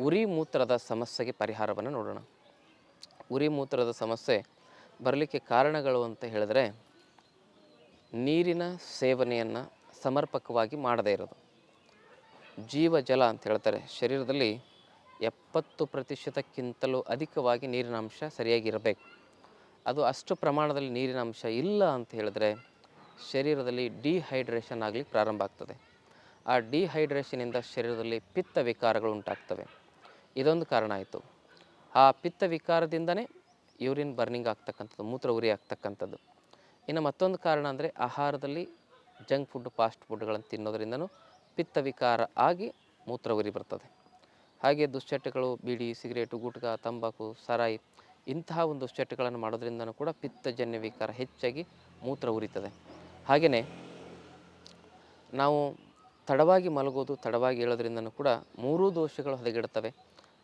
ಉರಿ ಮೂತ್ರದ ಸಮಸ್ಯೆಗೆ ಪರಿಹಾರವನ್ನು ನೋಡೋಣ. ಉರಿ ಮೂತ್ರದ ಸಮಸ್ಯೆ ಬರಲಿಕ್ಕೆ ಕಾರಣಗಳು ಅಂತ ಹೇಳಿದ್ರೆ, ನೀರಿನ ಸೇವನೆಯನ್ನು ಸಮರ್ಪಕವಾಗಿ ಮಾಡದೇ ಇರೋದು. ಜೀವ ಜಲ ಅಂತ ಹೇಳ್ತಾರೆ, ಶರೀರದಲ್ಲಿ ಎಪ್ಪತ್ತು ಪ್ರತಿಶತಕ್ಕಿಂತಲೂ ಅಧಿಕವಾಗಿ ನೀರಿನ ಅಂಶ ಸರಿಯಾಗಿರಬೇಕು. ಅದು ಅಷ್ಟು ಪ್ರಮಾಣದಲ್ಲಿ ನೀರಿನ ಅಂಶ ಇಲ್ಲ ಅಂತ ಹೇಳಿದ್ರೆ, ಶರೀರದಲ್ಲಿ ಡಿಹೈಡ್ರೇಷನ್ ಆಗಲಿಕ್ಕೆ ಪ್ರಾರಂಭ ಆಗ್ತದೆ. ಆ ಡಿಹೈಡ್ರೇಷನಿಂದ ಶರೀರದಲ್ಲಿ ಪಿತ್ತ ವಿಕಾರಗಳು ಉಂಟಾಗ್ತವೆ. ಇದೊಂದು ಕಾರಣ ಆಯಿತು. ಆ ಪಿತ್ತ ವಿಕಾರದಿಂದನೇ ಯೂರಿನ್ ಬರ್ನಿಂಗ್ ಆಗ್ತಕ್ಕಂಥದ್ದು, ಮೂತ್ರ ಉರಿ ಆಗ್ತಕ್ಕಂಥದ್ದು. ಇನ್ನು ಮತ್ತೊಂದು ಕಾರಣ ಅಂದರೆ ಆಹಾರದಲ್ಲಿ ಜಂಕ್ ಫುಡ್, ಫಾಸ್ಟ್ ಫುಡ್ಗಳನ್ನು ತಿನ್ನೋದ್ರಿಂದನೂ ಪಿತ್ತ ವಿಕಾರ ಆಗಿ ಮೂತ್ರ ಉರಿ ಬರ್ತದೆ. ಹಾಗೆ ದುಶ್ಚಟಗಳು, ಬೀಡಿ, ಸಿಗರೇಟು, ಗುಟ್ಕ, ತಂಬಾಕು, ಸರಾಯಿ ಇಂತಹ ಒಂದು ದುಶ್ಚಟಗಳನ್ನು ಮಾಡೋದ್ರಿಂದನೂ ಕೂಡ ಪಿತ್ತಜನ್ಯ ವಿಕಾರ ಹೆಚ್ಚಾಗಿ ಮೂತ್ರ ಉರಿತದೆ. ಹಾಗೆಯೇ ನಾವು ತಡವಾಗಿ ಮಲಗೋದು, ತಡವಾಗಿ ಹೇಳೋದ್ರಿಂದನೂ ಕೂಡ ಮೂರೂ ದೋಷಗಳು ಹದಗೆಡುತ್ತವೆ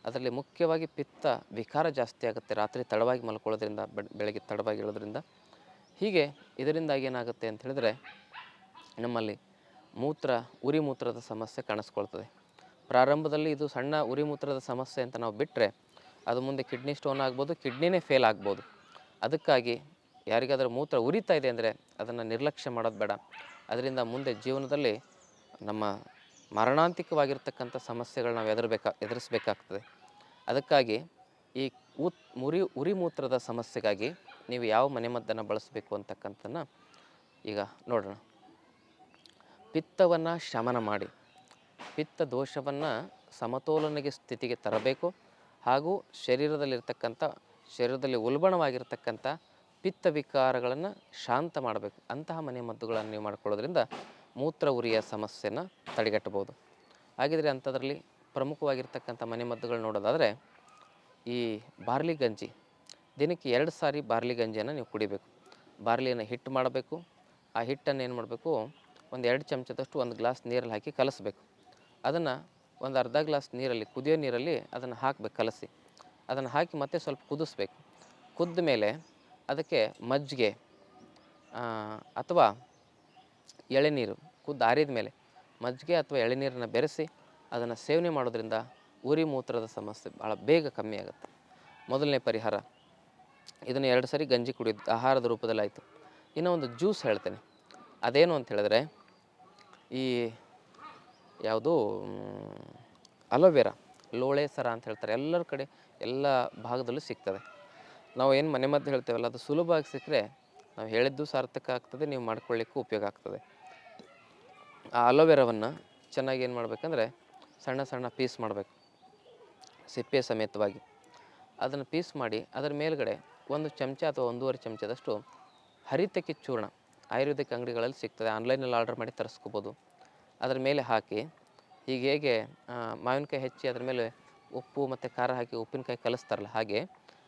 ಅದರಲ್ಲಿ ಮುಖ್ಯವಾಗಿ ಪಿತ್ತ ವಿಕಾರ ಜಾಸ್ತಿ ಆಗುತ್ತೆ, ರಾತ್ರಿ ತಡವಾಗಿ ಮಲ್ಕೊಳ್ಳೋದ್ರಿಂದ ಬೆಳಗ್ಗೆ ತಡವಾಗಿ ಹೇಳೋದ್ರಿಂದ ಹೀಗೆ ಇದರಿಂದಾಗಿ ಏನಾಗುತ್ತೆ ಅಂತ ಹೇಳಿದ್ರೆ, ನಮ್ಮಲ್ಲಿ ಮೂತ್ರ, ಉರಿ ಮೂತ್ರದ ಸಮಸ್ಯೆ ಕಾಣಿಸ್ಕೊಳ್ತದೆ. ಪ್ರಾರಂಭದಲ್ಲಿ ಇದು ಸಣ್ಣ ಉರಿ ಮೂತ್ರದ ಸಮಸ್ಯೆ ಅಂತ ನಾವು ಬಿಟ್ಟರೆ ಅದು ಮುಂದೆ ಕಿಡ್ನಿ ಸ್ಟೋನ್ ಆಗ್ಬೋದು, ಕಿಡ್ನಿನೇ ಫೇಲ್ ಆಗ್ಬೋದು. ಅದಕ್ಕಾಗಿ ಯಾರಿಗಾದರೂ ಮೂತ್ರ ಉರಿತಾ ಇದೆ ಅಂದರೆ ಅದನ್ನು ನಿರ್ಲಕ್ಷ್ಯ ಮಾಡೋದು ಬೇಡ. ಅದರಿಂದ ಮುಂದೆ ಜೀವನದಲ್ಲಿ ನಮ್ಮ ಮರಣಾಂತಿಕವಾಗಿರ್ತಕ್ಕಂಥ ಸಮಸ್ಯೆಗಳು ನಾವು ಎದುರಬೇಕಾ, ಎದುರಿಸಬೇಕಾಗ್ತದೆ. ಅದಕ್ಕಾಗಿ ಈ ಊತ್ ಮುರಿ, ಉರಿ ಮೂತ್ರದ ಸಮಸ್ಯೆಗಾಗಿ ನೀವು ಯಾವ ಮನೆಮದ್ದನ್ನು ಬಳಸಬೇಕು ಅಂತಕ್ಕಂಥದ್ದನ್ನ ಈಗ ನೋಡೋಣ. ಪಿತ್ತವನ್ನು ಶಮನ ಮಾಡಿ. ಪಿತ್ತ ದೋಷವನ್ನು ಸಮತೋಲನೆಗೆ ಸ್ಥಿತಿಗೆ ತರಬೇಕು. ಹಾಗೂ ಶರೀರದಲ್ಲಿರ್ತಕ್ಕಂಥ, ಶರೀರದಲ್ಲಿ ಉಲ್ಬಣವಾಗಿರ್ತಕ್ಕಂಥ ಪಿತ್ತ ವಿಕಾರಗಳನ್ನು ಶಾಂತ ಮಾಡಬೇಕು. ಅಂತಹ ಮನೆ ಮದ್ದುಗಳನ್ನು ನೀವು ಮಾಡಿಕೊಳ್ಳೋದ್ರಿಂದ ಮೂತ್ರ ಉರಿಯ ಸಮಸ್ಯೆನ ತಡೆಗಟ್ಟಬೋದು ಹಾಗಿದ್ರೆ ಅಂಥದ್ರಲ್ಲಿ ಪ್ರಮುಖವಾಗಿರ್ತಕ್ಕಂಥ ಮನೆಮದ್ದುಗಳು ನೋಡೋದಾದರೆ ಈ ಬಾರ್ಲಿ ಗಂಜಿ, ದಿನಕ್ಕೆ ಎರಡು ಸಾರಿ ಬಾರ್ಲಿ ಗಂಜಿಯನ್ನು ನೀವು ಕುಡಿಬೇಕು. ಬಾರ್ಲಿಯನ್ನು ಹಿಟ್ಟು ಮಾಡಬೇಕು. ಆ ಹಿಟ್ಟನ್ನು ಏನು ಮಾಡಬೇಕು? ಒಂದು ಎರಡು ಚಮಚದಷ್ಟು ಒಂದು ಗ್ಲಾಸ್ ನೀರಲ್ಲಿ ಹಾಕಿ ಕಲಸಬೇಕು. ಅದನ್ನು ಒಂದು ಅರ್ಧ ಗ್ಲಾಸ್ ನೀರಲ್ಲಿ, ಕುದಿಯೋ ನೀರಲ್ಲಿ ಅದನ್ನು ಹಾಕಬೇಕು, ಕಲಸಿ. ಅದನ್ನು ಹಾಕಿ ಮತ್ತೆ ಸ್ವಲ್ಪ ಕುದಿಸ್ಬೇಕು. ಕುದ್ದ ಮೇಲೆ ಅದಕ್ಕೆ ಮಜ್ಜಿಗೆ ಅಥವಾ ಎಳೆನೀರು ಕುದ್ದು ಆರಿದ ಮೇಲೆ ಮಜ್ಜಿಗೆ ಅಥವಾ ಎಳೆನೀರನ್ನು ಬೆರೆಸಿ ಅದನ್ನು ಸೇವನೆ ಮಾಡೋದ್ರಿಂದ ಉರಿ ಮೂತ್ರದ ಸಮಸ್ಯೆ ಭಾಳ ಬೇಗ ಕಮ್ಮಿ ಆಗುತ್ತೆ. ಮೊದಲನೇ ಪರಿಹಾರ, ಇದನ್ನು ಎರಡು ಸರಿ ಗಂಜಿ ಕುಡಿಯೋದು ಆಹಾರದ ರೂಪದಲ್ಲಿ ಆಯಿತು ಇನ್ನೂ ಒಂದು ಜ್ಯೂಸ್ ಹೇಳ್ತೇನೆ. ಅದೇನು ಅಂತ ಹೇಳಿದ್ರೆ, ಈ ಯಾವುದು ಅಲೋವೆರಾ, ಲೋಳೆ, ಸರ ಅಂತ ಹೇಳ್ತಾರೆ. ಎಲ್ಲರ ಕಡೆ ಎಲ್ಲ ಭಾಗದಲ್ಲೂ ಸಿಗ್ತದೆ. ನಾವು ಏನು ಮನೆ ಮದ್ದು ಹೇಳ್ತೇವಲ್ಲ, ಅದು ಸುಲಭವಾಗಿ ಸಿಕ್ಕರೆ ನಾವು ಹೇಳಿದ್ದು ಸಾರ್ಥಕ ಆಗ್ತದೆ, ನೀವು ಮಾಡ್ಕೊಳ್ಳಿಕ್ಕೂ ಉಪಯೋಗ ಆಗ್ತದೆ. ಆ ಅಲೋವೆರಾವನ್ನು ಚೆನ್ನಾಗಿ ಏನು ಮಾಡಬೇಕಂದ್ರೆ ಸಣ್ಣ ಸಣ್ಣ ಪೀಸ್ ಮಾಡಬೇಕು. ಸಿಪ್ಪೆ ಸಮೇತವಾಗಿ. ಅದನ್ನು ಪೀಸ್ ಮಾಡಿ ಅದರ ಮೇಲುಗಡೆ ಒಂದು ಚಮಚ ಅಥವಾ ಒಂದೂವರೆ ಚಮಚದಷ್ಟು ಹರಿತಕ್ಕೆ ಚೂರ್ಣ ಆಯುರ್ವೇದಿಕ್ ಅಂಗಡಿಗಳಲ್ಲಿ ಸಿಗ್ತದೆ. ಆನ್ಲೈನಲ್ಲಿ ಆರ್ಡರ್ ಮಾಡಿ ತರಿಸ್ಕೋಬೋದು. ಅದರ ಮೇಲೆ ಹಾಕಿ ಈಗ ಹೇಗೆ ಮಾವಿನಕಾಯಿ ಹೆಚ್ಚಿ ಅದರ ಮೇಲೆ ಉಪ್ಪು ಮತ್ತು ಖಾರ ಹಾಕಿ ಉಪ್ಪಿನಕಾಯಿ ಕಲಿಸ್ತಾರಲ್ಲ ಹಾಗೆ,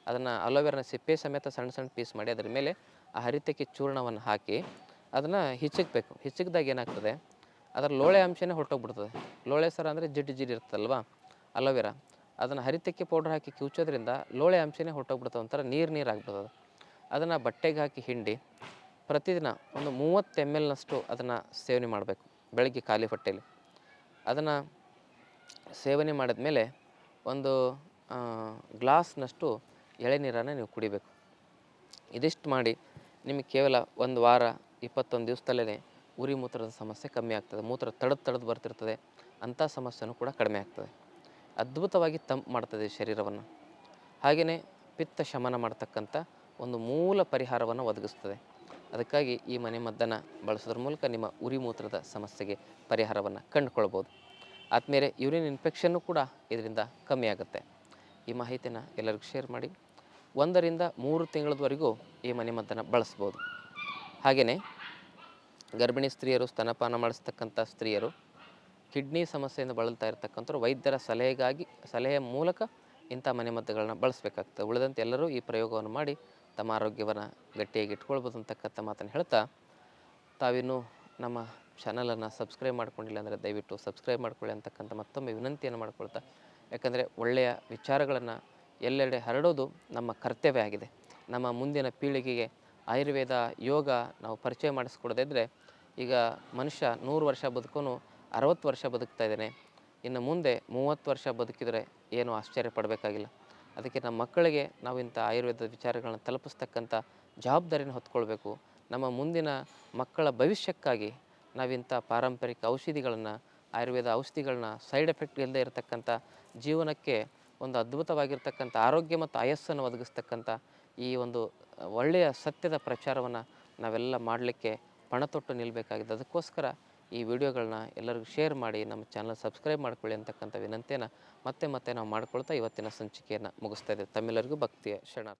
ಅದನ್ನು ಅಲೋವೆರಾನ ಸಿಪ್ಪೆ ಸಮೇತ ಸಣ್ಣ ಸಣ್ಣ ಪೀಸ್ ಮಾಡಿ ಅದರ ಮೇಲೆ ಆ ಹರಿತಕ್ಕೆ ಚೂರ್ಣವನ್ನು ಹಾಕಿ ಅದನ್ನು ಹಿಚ್ಚಕ್ಬೇಕು. ಹಿಚ್ಚಕ್ದಾಗ ಏನಾಗ್ತದೆ? ಅದರ ಲೋಳೆ ಅಂಶನೇ ಹೊರಟೋಗ್ಬಿಡ್ತದೆ. ಲೋಳೆ ಸರ ಅಂದರೆ ಜಿಡ್ಡು ಜಿಡ್ಡು ಇರ್ತಲ್ವಾ ಅಲೋವೆರಾ. ಅದನ್ನು ಹರಿತಕ್ಕೆ ಪೌಡ್ರ್ ಹಾಕಿ ಕಿವುಚೋದ್ರಿಂದ ಲೋಳೆ ಅಂಶನೇ ಹೊರಟೋಗ್ಬಿಡ್ತದೆ. ಒಂಥರ ನೀರು ನೀರು ಆಗ್ಬಿಡ್ತದೆ ಅದನ್ನು ಬಟ್ಟೆಗೆ ಹಾಕಿ ಹಿಂಡಿ ಪ್ರತಿದಿನ ಒಂದು ಮೂವತ್ತು ಎಂ ಎಲ್ನಷ್ಟು ಅದನ್ನು ಸೇವನೆ ಮಾಡಬೇಕು ಬೆಳಗ್ಗೆ ಖಾಲಿ ಹೊಟ್ಟೆಯಲ್ಲಿ ಅದನ್ನು ಸೇವನೆ ಮಾಡಿದ ಮೇಲೆ ಒಂದು ಗ್ಲಾಸ್ನಷ್ಟು ಎಳೆನೀರನ್ನು ನೀವು ಕುಡಿಬೇಕು. ಇದಿಷ್ಟು ಮಾಡಿ ನಿಮಗೆ ಕೇವಲ ಒಂದು ವಾರ, ಇಪ್ಪತ್ತೊಂದು ದಿವಸದಲ್ಲೇ ಉರಿ ಮೂತ್ರದ ಸಮಸ್ಯೆ ಕಮ್ಮಿ ಆಗ್ತದೆ, ಮೂತ್ರ ತಡೆದು ತಡೆದು ಬರ್ತಿರ್ತದೆ, ಅಂಥ ಸಮಸ್ಯೆನೂ ಕೂಡ ಕಡಿಮೆ ಆಗ್ತದೆ. ಅದ್ಭುತವಾಗಿ ತಂಪು ಮಾಡ್ತದೆ ಶರೀರವನ್ನು. ಹಾಗೆಯೇ ಪಿತ್ತ ಶಮನ ಮಾಡ್ತಕ್ಕಂಥ ಒಂದು ಮೂಲ ಪರಿಹಾರವನ್ನು ಒದಗಿಸ್ತದೆ. ಅದಕ್ಕಾಗಿ ಈ ಮನೆ ಮದ್ದನ್ನು ಬಳಸೋದ್ರ ಮೂಲಕ ನಿಮ್ಮ ಉರಿ ಮೂತ್ರದ ಸಮಸ್ಯೆಗೆ ಪರಿಹಾರವನ್ನು ಕಂಡುಕೊಳ್ಬೋದು. ಆದಮೇಲೆ ಯೂರಿನ್ ಇನ್ಫೆಕ್ಷನ್ನು ಕೂಡ ಇದರಿಂದ ಕಮ್ಮಿ ಆಗುತ್ತೆ. ಈ ಮಾಹಿತಿನ ಎಲ್ಲರಿಗೂ ಶೇರ್ ಮಾಡಿ. ಒಂದರಿಂದ ಮೂರು ತಿಂಗಳವರೆಗೂ ಈ ಮನೆ ಮದ್ದನ್ನು ಬಳಸ್ಬೋದು. ಹಾಗೆಯೇ ಗರ್ಭಿಣಿ ಸ್ತ್ರೀಯರು ಸ್ತನಪಾನ ಮಾಡಿಸ್ತಕ್ಕಂಥ ಸ್ತ್ರೀಯರು ಕಿಡ್ನಿ ಸಮಸ್ಯೆಯಿಂದ ಬಳಲ್ತಾ ಇರ್ತಕ್ಕಂಥವ್ರು ವೈದ್ಯರ ಸಲಹೆಗಾಗಿ ಸಲಹೆಯ ಮೂಲಕ ಇಂಥ ಮನೆಮದ್ದುಗಳನ್ನ ಬಳಸಬೇಕಾಗ್ತದೆ. ಉಳಿದಂತೆ ಎಲ್ಲರೂ ಈ ಪ್ರಯೋಗವನ್ನು ಮಾಡಿ ತಮ್ಮ ಆರೋಗ್ಯವನ್ನು ಗಟ್ಟಿಯಾಗಿ ಇಟ್ಕೊಳ್ಬೋದು ಅಂತಕ್ಕಂಥ ಮಾತನ್ನು ಹೇಳ್ತಾ, ತಾವಿನ್ನೂ ನಮ್ಮ ಚಾನಲನ್ನು ಸಬ್ಸ್ಕ್ರೈಬ್ ಮಾಡ್ಕೊಂಡಿಲ್ಲ ಅಂದರೆ ದಯವಿಟ್ಟು ಸಬ್ಸ್ಕ್ರೈಬ್ ಮಾಡ್ಕೊಳ್ಳಿ ಅಂತಕ್ಕಂಥ ಮತ್ತೊಮ್ಮೆ ವಿನಂತಿಯನ್ನು ಮಾಡ್ಕೊಳ್ತಾ, ಯಾಕಂದರೆ ಒಳ್ಳೆಯ ವಿಚಾರಗಳನ್ನು ಎಲ್ಲೆಡೆ ಹರಡೋದು ನಮ್ಮ ಕರ್ತವ್ಯ ಆಗಿದೆ. ನಮ್ಮ ಮುಂದಿನ ಪೀಳಿಗೆಗೆ ಆಯುರ್ವೇದ ಯೋಗ ನಾವು ಪರಿಚಯ ಮಾಡಿಸ್ಕೊಡದೇ ಇದ್ದರೆ ಈಗ ಮನುಷ್ಯ ನೂರು ವರ್ಷ ಬದುಕೋನು ಅರವತ್ತು ವರ್ಷ ಬದುಕ್ತಾ ಇದ್ದಾನೆ. ಇನ್ನು ಮುಂದೆ ಮೂವತ್ತು ವರ್ಷ ಬದುಕಿದರೆ ಏನು ಆಶ್ಚರ್ಯ ಪಡಬೇಕಾಗಿಲ್ಲ. ಅದಕ್ಕೆ ನಮ್ಮ ಮಕ್ಕಳಿಗೆ ನಾವು ಇಂಥ ಆಯುರ್ವೇದದ ವಿಚಾರಗಳನ್ನು ತಲುಪಿಸ್ತಕ್ಕಂಥ ಜವಾಬ್ದಾರಿನ ಹೊತ್ಕೊಳ್ಬೇಕು. ನಮ್ಮ ಮುಂದಿನ ಮಕ್ಕಳ ಭವಿಷ್ಯಕ್ಕಾಗಿ ನಾವಿಂಥ ಪಾರಂಪರಿಕ ಔಷಧಿಗಳನ್ನು, ಆಯುರ್ವೇದ ಔಷಧಿಗಳನ್ನ ಸೈಡ್ ಎಫೆಕ್ಟ್ ಇಲ್ಲದೆ ಇರತಕ್ಕಂಥ ಜೀವನಕ್ಕೆ ಒಂದು ಅದ್ಭುತವಾಗಿರ್ತಕ್ಕಂಥ ಆರೋಗ್ಯ ಮತ್ತು ಆಯಸ್ಸನ್ನು ಒದಗಿಸ್ತಕ್ಕಂಥ ಈ ಒಂದು ಒಳ್ಳೆಯ ಸತ್ಯದ ಪ್ರಚಾರವನ್ನು ನಾವೆಲ್ಲ ಮಾಡಲಿಕ್ಕೆ ಪಣತೊಟ್ಟು ನಿಲ್ಲಬೇಕಾಗಿದೆ ಅದಕ್ಕೋಸ್ಕರ ಈ ವಿಡಿಯೋಗಳನ್ನ ಎಲ್ಲರಿಗೂ ಶೇರ್ ಮಾಡಿ, ನಮ್ಮ ಚಾನಲ್ ಸಬ್ಸ್ಕ್ರೈಬ್ ಮಾಡ್ಕೊಳ್ಳಿ ಅಂತಕ್ಕಂಥ ವಿನಂತಿಯನ್ನು ಮತ್ತೆ ಮತ್ತೆ ನಾವು ಮಾಡ್ಕೊಳ್ತಾ ಇವತ್ತಿನ ಸಂಚಿಕೆಯನ್ನು ಮುಗಿಸ್ತಾ ಇದ್ದೇವೆ. ತಮ್ಮೆಲ್ಲರಿಗೂ ಭಕ್ತಿಯ ಶರಣಾರ್ಥಿ.